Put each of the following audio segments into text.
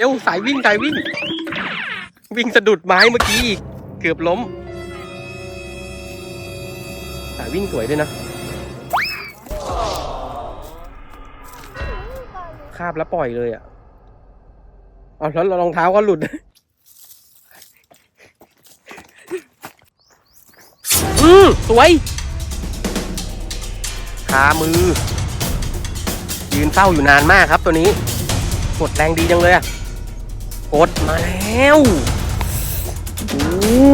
เร็วสายวิ่งสายวิ่ง วิ่งสะดุดไม้เมื่อกี้อีกเกือบล้ม สายวิ่งสวยด้วยนะคาบแล้วปล่อยเลยอะเอาแล้วรองเท้าก็หลุดอืมสวยคามือ ยืนเฝ้าอยู่นานมากครับตัวนี้ กดแรงดีจังเลยอะ มาแล้วอู้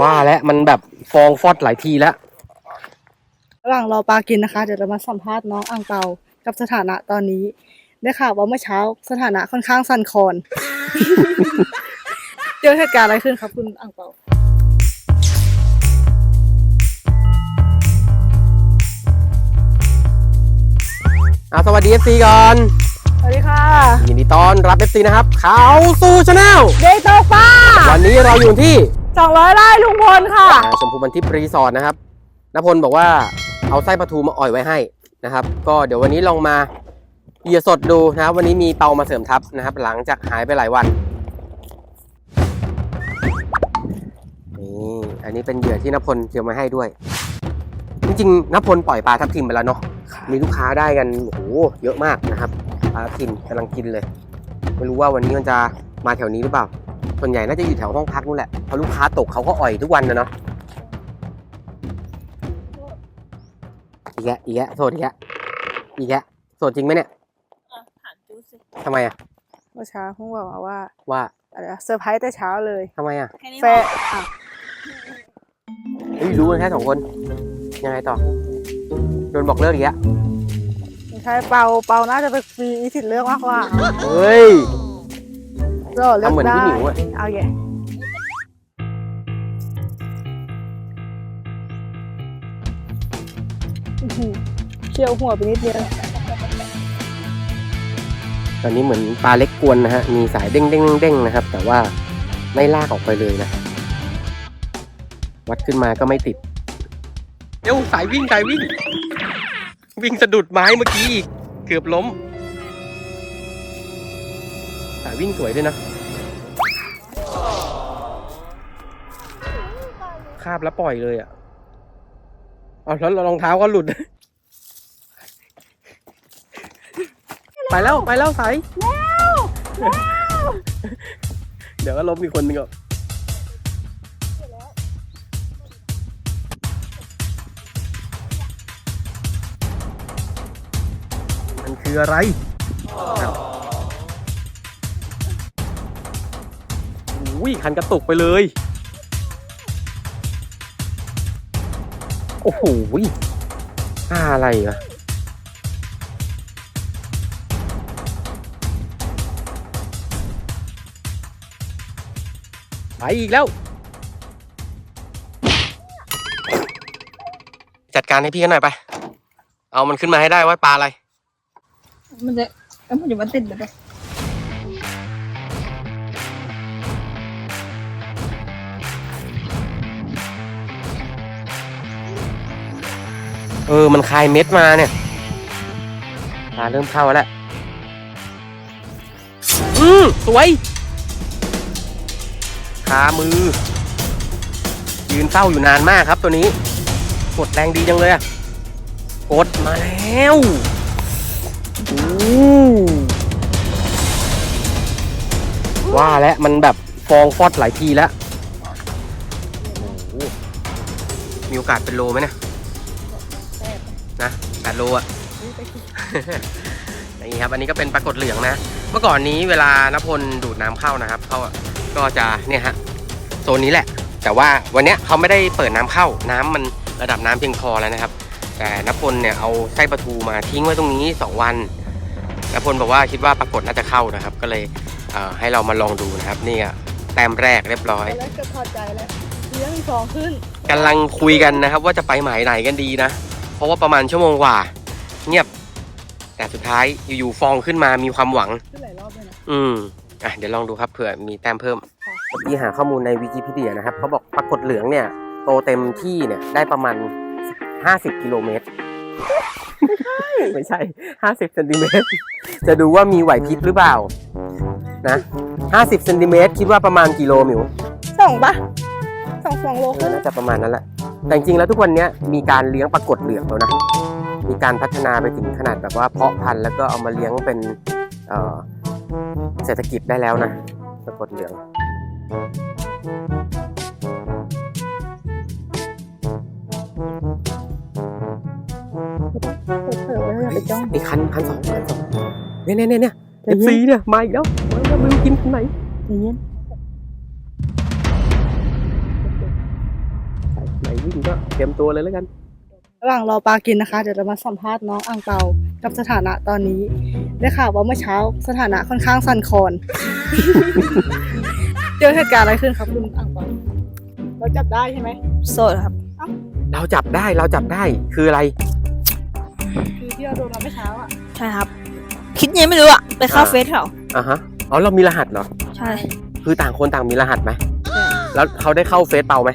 ว่าแล้วมันแบบฟองฟอดหลายทีแล้ว ระหว่างรอปลากินนะคะ เดี๋ยวเรามาสัมภาษณ์น้องอ่างเปากับสถานะตอนนี้ ได้ข่าวว่าเมื่อเช้าสถานะค่อนข้างสั่นคลอน เจอเหตุการณ์อะไรขึ้นครับคุณอ่างเปาเอาสวัสดี FC ก่อน สวัสดีค่ะ ยินดีต้อนรับ FC นะครับเขาสู่ชาแนลเดย์โตฟ้าวันนี้เราอยู่ที่สองร้อยไร่ลุงพลค่ะอ่าชมพูบันทิพย์รีสอร์ทนะครับนพลบอกว่าเอาไส้ปลาทูมาอ่อยไว้ให้นะครับ ก็เดี๋ยววันนี้ลองมาเหยียดสดดูนะครับ วันนี้มีเปามาเสริมทัพนะครับ หลังจากหายไปหลายวันนี่อันนี้เป็นเหยื่อที่นพลเตรียมมาให้ด้วย จริงๆนพลปล่อยปลาทับทิมไปแล้วเนาะมีลูกค้าได้กันโอ้โหเยอะมากนะครับ ปลาทับทิมกำลังกินเลย ไม่รู้ว่าวันนี้มันจะมาแถวนี้หรือเปล่า ส่วนใหญ่น่าจะอยู่แถวห้องพักนู่นแหละเพราะลูกค้าตกเขาก็อ่อยทุกวันนะเนาะอีกแยะอีกแยะโสดอีกแยะอีกแยะโสดจริงไหมเนี่ยถามจูสิทำไมอะเมื่อเช้าเพิ่งบอกมาว่าว่าอะไรนะเซอร์ไพรส์แต่เช้าเลยทำไมอะแฟนอะเฮ้ยรู้กันแค่สองคนยังไงต่อโดนบอกเลิกอีกแยะไม่ ใช่เปาเปาน่าจะไปมีสิทธิ์เลือกมากกว่าเฮ้ยก็เลือกทำเหมือนได้พี่หมิวอะเอาแย่อื้อหือเชี่ยวหัวไปนิดเดียวตอนนี้เหมือนปลาเล็กกวนนะฮะ มีสายเด้งเด้งเด้งนะครับ แต่ว่าไม่ลากออกไปเลยนะ วัดขึ้นมาก็ไม่ติดเร็วสายวิ่งสายวิ่ง วิ่งสะดุดไม้เมื่อกี้อีก เกือบล้มสายวิ่งสวยด้วยนะคาบแล้วปล่อยเลยอะเอาแล้วรองเท้าก็หลุด ไปแล้วไปแล้วสายเดี๋ยวก็ล้มอีกคนนึงอะ มันคืออะไรอ้าวอุ้ยคันกระตุกไปเลย โอ้โหปลาอะไรอะไปอีกแล้ว จัดการให้พี่กันหน่อยไป เอามันขึ้นมาให้ได้ว่าปลาอะไร มันจะแล้วมันอยู่มันติดเลยเออ มันคลายเม็ดมาเนี่ยปลาเริ่มเข้าแล้ว อืมสวยคามือ ยืนเฝ้าอยู่นานมากครับตัวนี้ กดแรงดีจังเลยอะกดมาแล้ว ว่าแล้วมันแบบฟองฟอดหลายทีแล้วโอ้โหมีโอกาสเป็นโลไหมเนี่ยนะแปดโลอะนี่ครับอันนี้ก็เป็นปรากฏเหลืองนะ เมื่อก่อนนี้เวลานพลดูดน้ำเข้านะครับเขาก็จะเนี่ยฮะโซนนี้แหละ แต่ว่าวันเนี้ยเขาไม่ได้เปิดน้ำเข้า น้ำมันระดับน้ำเพียงพอแล้วนะครับ แต่นพลเนี่ยเอาไส้ปลาทูมาทิ้งไว้ตรงนี้ 2 วัน นพลบอกว่าคิดว่าปรากฏน่าจะเข้านะครับ ก็เลยเอ่อให้เรามาลองดูนะครับนี่อะแต้มแรกเรียบร้อย แล้วก็พอใจแล้วเลี้ยงอีกสองขึ้นกำลังคุยกันนะครับ ว่าจะไปหมายไหนกันดีนะ เพราะว่าประมาณชั่วโมงกว่า เงียบ แต่สุดท้ายอยู่ๆฟองขึ้นมามีความหวัง ขึ้นหลายรอบเลยนะ อืมอะเดี๋ยวลองดูครับเผื่อมีแต้มเพิ่มเมื่อกี้หาข้อมูลในวิกิพีเดียนะครับเขาบอกปรากฏเหลืองเนี่ย โตเต็มที่เนี่ยได้ประมาณ 50 กิโลเมตร ไม่ใช่ห้าสิบเซนติเมตรจะดูว่ามีไหวพริบหรือเปล่า นะห้าสิบเซนติเมตรคิดว่าประมาณกิโลหมิวสองปะสองสองโลขึ้นน่าจะประมาณนั้นแหละ แต่จริงๆแล้วทุกวันเนี้ยมีการเลี้ยงปรากฏเหลืองแล้วนะ มีการพัฒนาไปถึงขนาดแบบว่าเพาะพันธุ์แล้วก็เอามาเลี้ยงเป็นเอ่อเศรษฐกิจได้แล้วนะปรากฏเหลือง เผื่อไว้อย่าไปจ้องไอ้คันคันสองคันสองเนี่ยเนี่ยเนี่ยเนี่ยใจเอฟเย็ซีนเนี่ยมาอีกแล้วมาแล้วไม่รู้กินคันไหนใจเย็นไหนวิ่งก็เตรียมตัวเลยแล้วกัน ระหว่างรอปลากินนะคะ เดี๋ยวเรามาสัมภาษณ์น้องอังเปากับสถานะตอนนี้ได้ข่าวว่าเมื่อเช้าสถานะค่อนข้างสั่นคลอน เจอเหตุการณ์อะไรขึ้นครับคุณอังเปาเราจับได้ใช่ไหมโสดครับ เราจับได้เราจับได้คืออะไร คือที่เราโดนมาเมื่อเช้าอะใช่ครับ คิดยังไม่รู้อะไปเข้าอ่าเฟซเขาอะฮะอ๋อเรามีรหัสเหรอ ใช่ คือต่างคนต่างมีรหัสไหมใช่แล้วเขาได้เข้าเฟซเปาไหม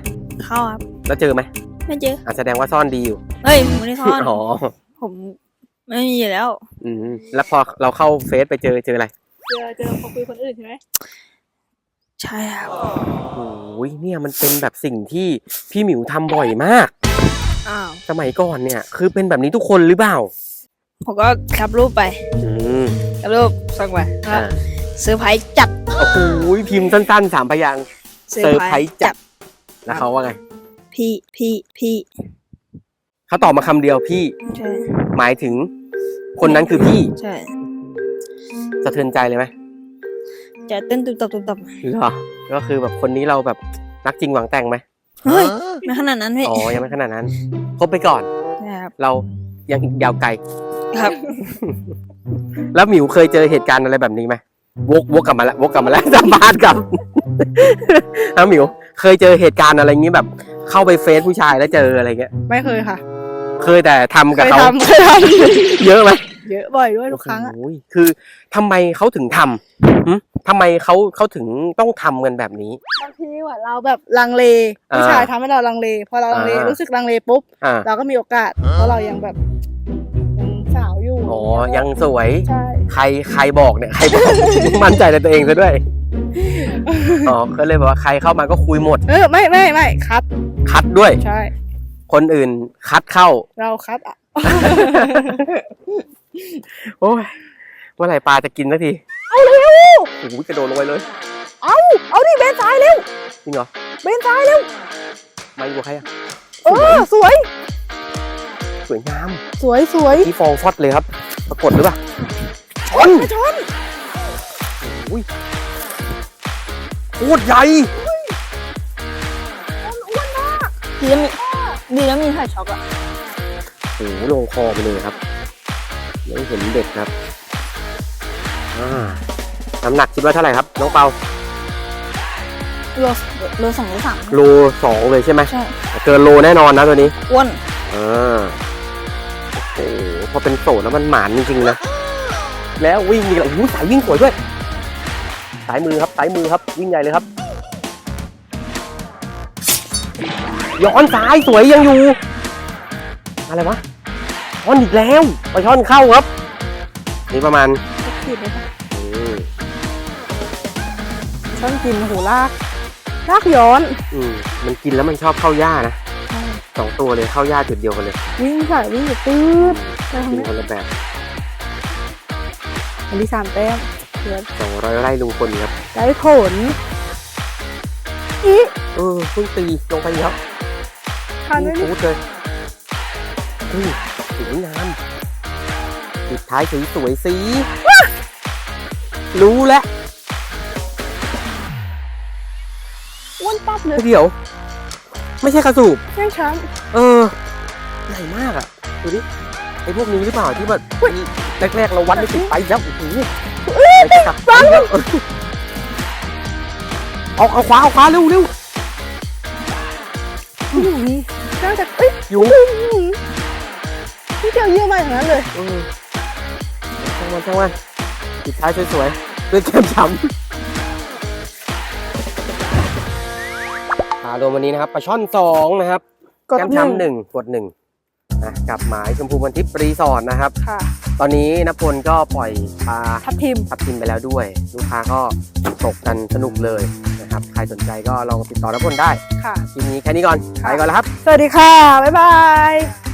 เข้าครับ แล้วเจอไหมไม่เจออะแสดงว่าซ่อนดีอยู่เฮ้ยผมไม่ได้ซ่อนอ๋อผมไม่มีอยู่แล้ว อืมแล้วพอเราเข้าเฟซไปเจอเจออะไร เจอเจอเขาคุยคนอื่นใช่ไหมใช่ครับโอ้ยเนี่ยมันเป็นแบบสิ่งที่พี่หมิวทำบ่อยมาก อ้าวสมัยก่อนเนี่ย คือเป็นแบบนี้ทุกคนหรือเปล่า ผมก็แคปรูปไปอืมแคปรูปส่งไปอ่าเซอร์ไพรส์จัดโอ้โหพิมพ์สั้นๆสามพยางค์เซอร์ไพรส์จัดแล้วเขาว่าไงพี่พี่พี่เขาตอบมาคำเดียวพี่ ใช่หมายถึง คนนั้นคือพี่ใช่สะเทือนใจเลยไหมจะเต้นตุบตับตุบตับเหรอก็คือแบบคนนี้เราแบบรักจริงหวังแต่งไหม เฮ้ยไม่ขนาดนั้นพี่อ๋อยังไม่ขนาดนั้นคบไปก่อนใช่ครับเรายังอีกยาวไกล ครับ แล้วหมิวเคยเจอเหตุการณ์อะไรแบบนี้ไหมวกวกกลับมาแล้ววกกลับมาแล้วสัมภาษณ์กลับแล้วหมิว เคยเจอเหตุการณ์อะไรอย่างนี้แบบ เข้าไปเฟซผู้ชายแล้วเจออะไรเงี้ย ไม่เคยค่ะ เคยแต่ทำเคกับยเขาทำเคยทเยอะไหมำ เยอะบ่อยด้วยทุกครั้งอะโอ้โหคือทำไมเขาถึงทำหึทำไมเขาเขาถึงต้องทำกันแบบนี้ บางทีว่าเราแบบลังเลอ่าผู้ชายทำให้เราลังเล พอเราลังเลอ่ารู้ รู้สึกลังเลปุ๊บ อ่าเราก็มีโอกาส เพราะเรายังแบบยังสาวอยู่อ๋อยังสวย ใช่ใครใครบอกเนี่ยใครบอก มั่นใจในตัวเองซะด้วยอ๋อก็เลยบอกว่าใครเข้ามาก็คุยหมด เออไม่ไม่ไม่คัดคัดด้วย ใช่ คนอื่นคัดเข้า เราคัดอะ โอ้ยเมื่อไหร่ปลาจะกินสักที เอาเร็ว โอ้โหกระโดดลงไปเลย เอา เอาดิเบนซ้ายเร็ว จริงเหรอ เบนซ้ายเร็วไม่กลัวใครอะ เออ สวย สวยงาม สวยสวยที่ฟองฟอดเลยครับ ปรากฏหรือเปล่าชนชนอุ้ยโคตรใหญ่ดีแล้วมีดีแล้วมีไข่ช็อกอะโอ้โหลงคอไปเลยครับ ไม่เห็นเด็กครับอ่าน้ำหนักคิดว่าเท่าไหร่ครับ น้องเปาโลโลสองโลสามโลสองเลยใช่ไหมใช่เกินโลแน่นอนนะตัวนี้อ้วนอ่าโอ้โหพอเป็นโสดแล้วมันหมานจริงๆนะแล้ววิ่งอีกแล้วโอ้โหสายวิ่งสวยด้วยสายมือครับสายมือครับ วิ่งใหญ่เลยครับ ย้อนซ้ายสวยยังอยู่ อะไรวะ ย้อนอีกแล้วปลาช่อนเข้าครับ นี่ประมาณขีดเลยค่ะอืมช่อนกินโอ้โหลาก ลากย้อนอืมมันกินแล้วมันชอบเข้าหญ้านะสองตัวเลยเข้าหญ้าจุดเดียวกันเลย วิ่งสายวิ่งอยู่ตืดไปทางกินนี้คนละแบบอันที่สามแต้มเดือนสองร้อยไร่ลุงพลครับได้ผลอีเออเพิ่งตีลงไปครับทันไหมพูดเลยอุ้ย สวยงามปิดท้ายสวยสวยๆสีรู้แล้วอ้วนปั๊บเลยเดี๋ยว ไม่ใช่กระสูบแม่งช้างเออใหญ่มากอะดูดิไอพวกนี้หรือเปล่าที่แบบแรกๆเราวัดไม่ติดไปแล้วโอ้โหไปกลับไปแล้วเออเอาเอาขวาเอาขวาเร็วเร็วอื้อหือน่าจะเอ้ยอยู่ อื้อหือนี่เจอเยอะมากอย่างนั้นเลยเออช่างมันช่างมันปิดท้ายสวยๆด้วยแก้มช้ำปลาโดนวันนี้นะครับปลาช่อนสองนะครับกดแก้มหนึ่งช้ำหนึ่งกดหนึ่งนะกับหมายชมพูบันทิพย์รีสอร์ทนะครับ ค่ะ ตอนนี้นพลก็ปล่อยปลาทับทิม ทับทิมไปแล้วด้วย ลูกค้าก็ตกกันสนุกเลยนะครับ ใครสนใจก็ลองติดต่อนพลได้ค่ะ ทีนี้แค่นี้ก่อนค่ะไปก่อนแล้วครับ สวัสดีค่ะ บ๊ายบาย